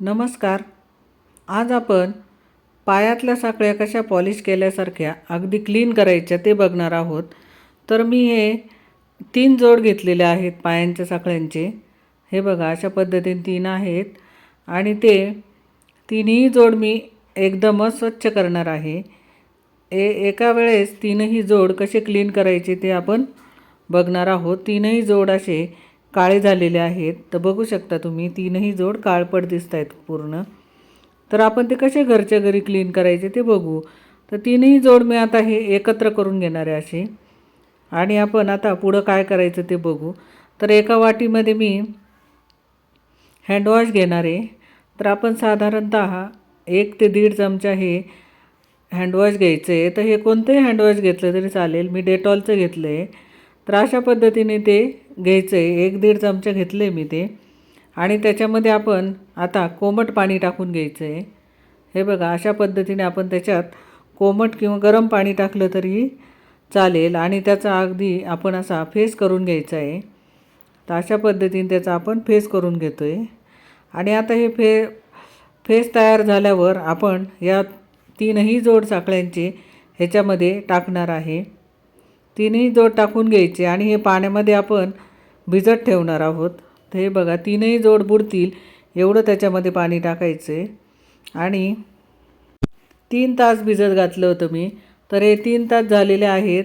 नमस्कार. आज आपण पायातल्या साखळ्या कशा पॉलिश केल्यासारख्या अगदी क्लीन करायच्या ते बघणार आहोत. तर मी हे तीन जोड घेतलेले आहेत पायांच्या साखळ्यांचे. हे बघा अशा पद्धतीने तीन आहेत. आणि ते तिन्ही जोड मी एकदमच स्वच्छ करणार आहे. ए एका वेळेस तीनही जोड कसे क्लीन करायचे ते आपण बघणार आहोत. तीनही जोड असे काळे झालेले आहेत. तर बघू शकता तुम्ही तीनही जोड काळपट दिसत आहेत पूर्ण. तर आपण ते कसे घरच्या घरी क्लीन करायचे ते बघू. तर तीनही जोड मी आता हे एकत्र करून घेणार आहे असे आणि आपण आता पुढं काय करायचं ते बघू. तर एका वाटीमध्ये मी हँडवॉश घेणार आहे. तर आपण साधारणत एक ते दीड चमचा हे हँडवॉश घ्यायचं आहे तर हे कोणतंही हँडवॉश घेतलं तरी चालेल. मी डेटॉलचं घेतलं आहे तर अशा पद्धतीने ते घ्यायचं. आहे एक दीड चमचा घेतले मी ते. आणि त्याच्यामध्ये आपण आता कोमट पाणी टाकून घ्यायचं. आहे हे बघा अशा पद्धतीने आपण त्याच्यात कोमट किंवा गरम पाणी टाकलं तरी चालेल आणि त्याचा अगदी आपण असा फेस करून घ्यायचा आहे. तर अशा पद्धतीने त्याचा आपण फेस करून घेतो आहे आणि आता हे फे फेस तयार झाल्यावर आपण या तीनही जोड साखळ्यांचे ह्याच्यामध्ये टाकणार आहे. तीनही जोड टाकून घ्यायचे आणि हे पाण्यामध्ये आपण भिजत ठेवणार आहोत. तर हे बघा तीनही जोड बुडतील एवढं त्याच्यामध्ये पाणी टाकायचे. आणि तीन तास भिजत घातलं होतं मी. तर हे तीन तास झालेले आहेत.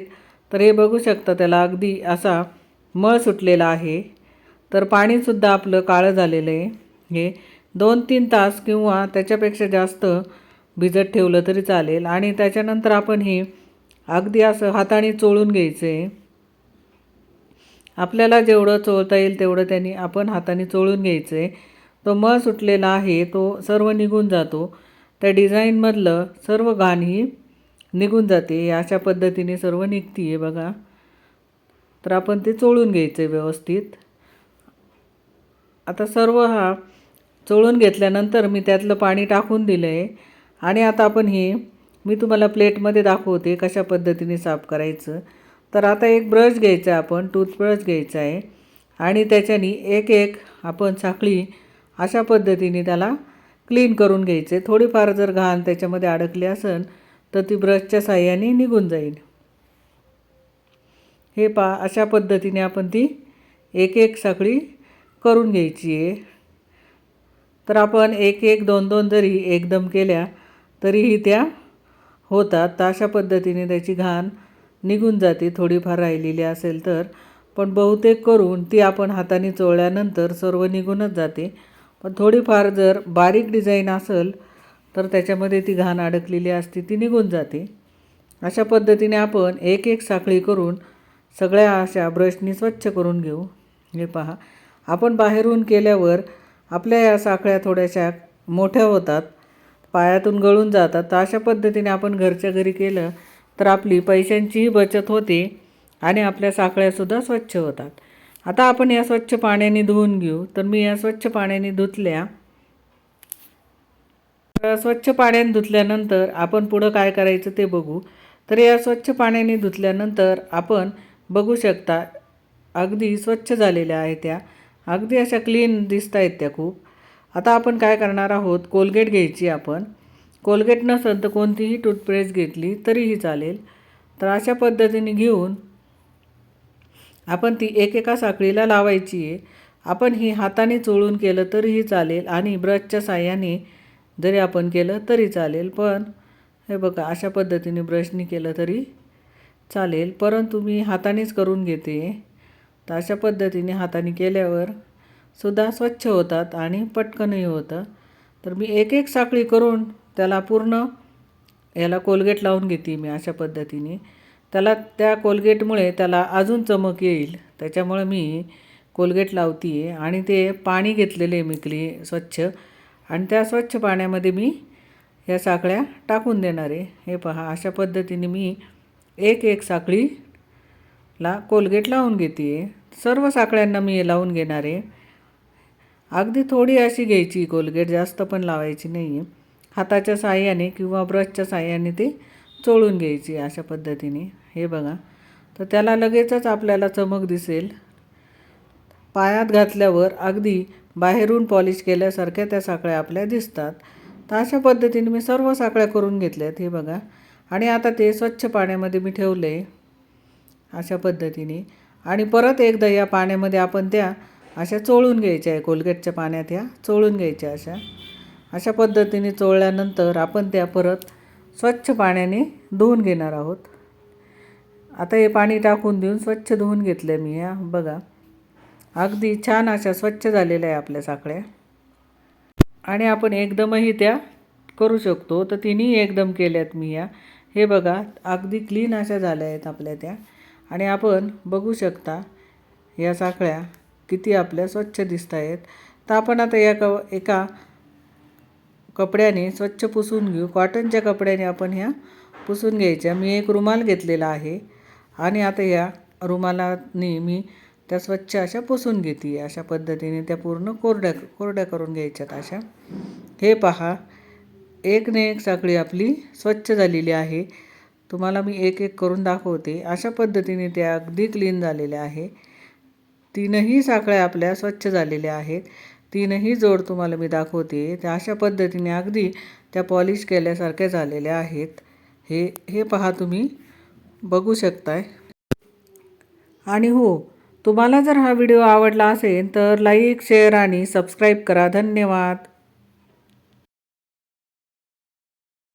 तर हे बघू शकता त्याला अगदी असा मळ सुटलेला आहे. तर पाणीसुद्धा आपलं काळं झालेलं आहे. हे दोन तीन तास किंवा त्याच्यापेक्षा जास्त भिजत ठेवलं तरी चालेल. आणि त्याच्यानंतर आपण हे अगदी असं हाताने चोळून घ्यायचं. आहे आपल्याला जेवढं चोळता येईल तेवढं त्यांनी आपण हाताने चोळून घ्यायचं. आहे तो मळ सुटलेला आहे तो सर्व निघून जातो. त्या डिझाईनमधलं सर्व घाण ही निघून जाते. अशा पद्धतीने सर्व निघते आहे बघा. तर आपण ते चोळून घ्यायचं आहे व्यवस्थित. आता सर्व हा चोळून घेतल्यानंतर मी त्यातलं पाणी टाकून दिलं आहे आणि आता आपण हे मी तुम्हाला प्लेटमध्ये दाखवते कशा पद्धतीने साफ करायचं. तर आता एक ब्रश घ्यायचा आपण टूथब्रश घ्यायचा आहे. आणि त्याच्यानी एक एक आपण साखळी अशा पद्धतीने त्याला क्लीन करून घ्यायचे. थोडीफार जर घाण त्याच्यामध्ये अडकली असेल तर ती ब्रशच्या साह्याने निघून जाईल. हे पा अशा पद्धतीने आपण ती एक एक साखळी करून घ्यायची आहे. तर आपण एक एक दोन दोन जरी एकदम केल्या तरीही त्या होतात तर अशा पद्धतीने त्याची घाण निघून जाते थोडीफार राहिलेली असेल तर. पण बहुतेक करून ती आपण हाताने चोळल्यानंतर सर्व निघूनच जाते. पण थोडीफार जर बारीक डिझाईन असेल तर त्याच्यामध्ये ती घाण अडकलेली असते ती निघून जाते. अशा पद्धतीने आपण एक एक साखळी करून सगळ्या अशा ब्रशनी स्वच्छ करून घेऊ. हे पहा. आपण बाहेरून केल्यावर आपल्या या साखळ्या थोड्याशा मोठ्या होतात. पायातून गळून जातात. तर अशा पद्धतीने आपण घरच्या घरी केलं तर आपली पैशांचीही बचत होते आणि आपल्या साखळ्यासुद्धा स्वच्छ होतात. आता आपण या स्वच्छ पाण्याने धुवून घेऊ. तर मी या स्वच्छ पाण्याने धुतल्या. स्वच्छ पाण्याने धुतल्यानंतर आपण पुढं काय करायचं ते बघू. तर या स्वच्छ पाण्याने धुतल्यानंतर आपण बघू शकता अगदी स्वच्छ झालेल्या आहेत त्या. अगदी अशा क्लीन दिसत आहेत त्या खूप. आता आपण काय करणार आहोत? कोलगेट घ्यायची आपण. कोलगेट नसेल तर कोणतीही टूथपेस्ट घेतली तरीही चालेल. तर अशा पद्धतीने घेऊन आपण ती एकेका साखळीला लावायची आहे. आपण ही हाताने चोळून केलं तरीही चालेल आणि ब्रशच्या साह्याने जरी आपण केलं तरी चालेल. पण हे बघा अशा पद्धतीने ब्रशनी केलं तरी चालेल. परंतु मी हातानेच करून घेते. तर अशा पद्धतीने हाताने केल्यावर सुद्धा स्वच्छ होतात आणि पटकनही होतं. तर मी एक एक साखळी करून त्याला पूर्ण याला कोलगेट लावून घेते मी अशा पद्धतीने. त्याला त्या कोलगेटमुळे त्याला अजून चमक येईल. त्याच्यामुळे मी कोलगेट लावते आहे आणि ते पाणी घेतलेले आहे मी क्ली स्वच्छ. आणि त्या स्वच्छ पाण्यामध्ये मी ह्या साखळ्या टाकून देणार आहे. हे पहा अशा पद्धतीने मी एक एक साखळीला कोलगेट लावून घेते. आहे सर्व साखळ्यांना मी लावून घेणार आहे. अगदी थोडी अशी घ्यायची कोलगेट जास्त पण लावायची नाही आहे हाताच्या साह्याने किंवा ब्रशच्या साह्याने ते चोळून घ्यायची अशा पद्धतीने. हे बघा. तर त्याला लगेचच आपल्याला चमक दिसेल. पायात घातल्यावर अगदी बाहेरून पॉलिश केल्यासारख्या त्या साखळ्या आपल्या दिसतात. तर अशा पद्धतीने मी सर्व साखळ्या करून घेतल्यात हे बघा. आणि आता ते स्वच्छ पाण्यामध्ये मी ठेवले अशा पद्धतीने. आणि परत एकदा या पाण्यामध्ये आपण त्या अशा चोळून घ्यायच्या आहे कोलगेटच्या पाण्यात ह्या चोळून घ्यायच्या अशा. अशा पद्धतीने चोळल्यानंतर आपण त्या परत स्वच्छ पाण्याने धुवून घेणार आहोत. आता हे पाणी टाकून देऊन स्वच्छ धुवून घेतलं मी ह्या बघा. अगदी छान अशा स्वच्छ झालेल्या आहे आपल्या साखळ्या. आणि आपण एकदमही त्या करू शकतो. तर तिन्ही एकदम केल्यात मी या हे बघा अगदी क्लीन अशा झाल्या आहेत आपल्या त्या. आणि आपण बघू शकता या साखळ्या. किती आपल्या स्वच्छ दिसत आहेत तर आपण आता या क एका कपड्याने स्वच्छ पुसून घेऊ. कॉटनच्या कपड्याने आपण ह्या पुसून घ्यायच्या. मी एक रुमाल घेतलेला आहे. आणि आता या रुमालाने मी त्या स्वच्छ अशा पुसून घेते अशा पद्धतीने त्या पूर्ण कोरड्या कोरड्या करून घ्यायच्यात अशा. हे पहा. एक ने एक साखळी आपली स्वच्छ झालेली आहे. तुम्हाला मी एक एक करून दाखवते. अशा पद्धतीने त्या अगदी क्लीन झालेल्या आहे. तीनही साखळ्या आपल्या स्वच्छ झालेल्या आहेत. तीनही जोड तुम्हाला मी दाखवते. त्या अशा पद्धतीने अगदी त्या पॉलिश केल्यासारख्या झालेल्या आहेत. हे हे पहा तुम्ही. बघू शकताय. आणि हो तुम्हाला जर हा व्हिडिओ आवडला असेल तर लाईक शेअर आणि सबस्क्राईब करा. धन्यवाद.